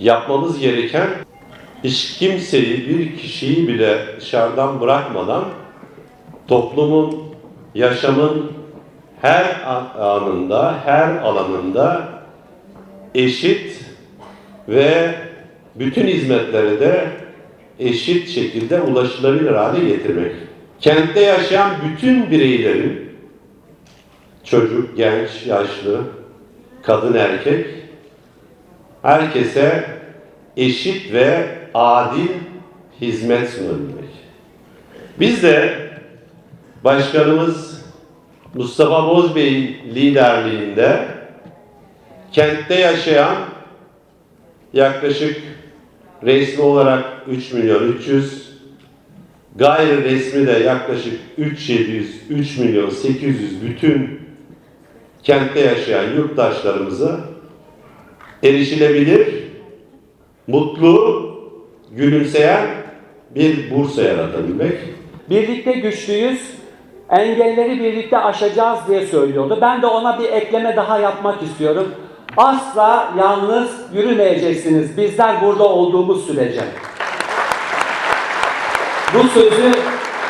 yapmamız gereken hiç kimseyi, bir kişiyi bile dışarıdan bırakmadan toplumun, yaşamın her anında, her alanında eşit ve bütün hizmetlere de eşit şekilde ulaşılabilir hale getirmek. Kentte yaşayan bütün bireylerin çocuk, genç, yaşlı, kadın, erkek herkese eşit ve adil hizmet sunabilmek. Biz de Başkanımız Mustafa Bozbey liderliğinde kentte yaşayan yaklaşık resmi olarak 3 milyon 300 gayri resmi de yaklaşık 3700 3 milyon 800 bütün kentte yaşayan yurttaşlarımızı erişilebilir, mutlu, gülümseyen bir Bursa yaratabilmek. Birlikte güçlüyüz, engelleri birlikte aşacağız diye söylüyordu. Ben de ona bir ekleme daha yapmak istiyorum. Asla yalnız yürümeyeceksiniz bizler burada olduğumuz sürece. Bu sözü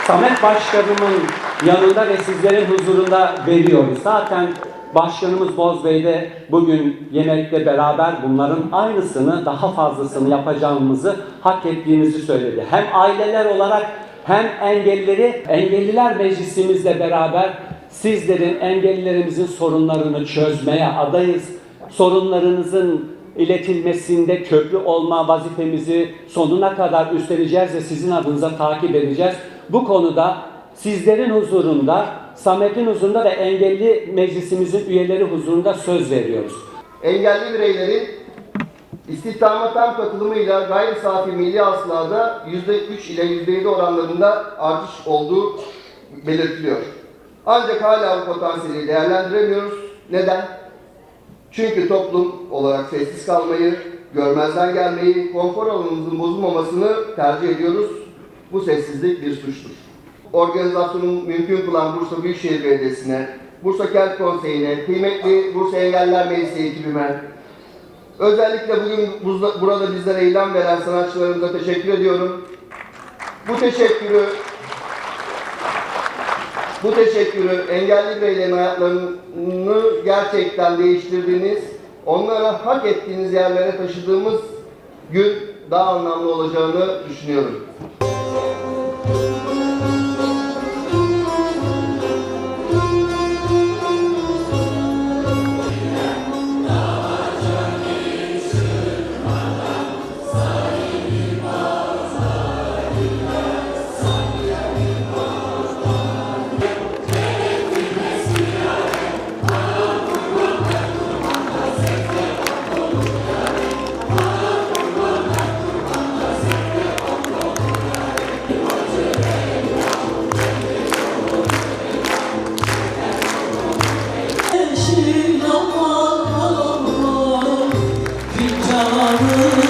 Samet Başkanımın yanında ve sizlerin huzurunda veriyoruz. Zaten Başkanımız Bozbey de bugün yemekte beraber bunların aynısını, daha fazlasını yapacağımızı hak ettiğimizi söyledi. Hem aileler olarak hem engellileri, engelliler meclisimizle beraber sizlerin, engellilerimizin sorunlarını çözmeye adayız. Sorunlarınızın iletilmesinde köprü olma vazifemizi sonuna kadar üstleneceğiz ve sizin adınıza takip edeceğiz. Bu konuda sizlerin huzurunda, Samet'in huzurunda ve engelli meclisimizin üyeleri huzurunda söz veriyoruz. engelli bireylerin istihdama tam katılımıyla gayri safi milli hasılada %3 ile %7 oranlarında artış olduğu belirtiliyor. Ancak hala bu potansiyeli değerlendiremiyoruz. Neden? Çünkü toplum olarak sessiz kalmayı, görmezden gelmeyi, konfor alanımızın bozulmamasını tercih ediyoruz. Bu sessizlik bir suçtur. Organizasyonun mümkün kılan Bursa Büyükşehir Belediyesi'ne, Bursa Kent Konseyi'ne, kıymetli Bursa Engeller Meclisi ekibime, özellikle bugün burada bizlere eylem veren sanatçılarımıza teşekkür ediyorum. Bu teşekkürü bu teşekkürü engelli bireylerin hayatlarını gerçekten değiştirdiğiniz, onlara hak ettiğiniz yerlere taşıdığımız gün daha anlamlı olacağını düşünüyorum. 我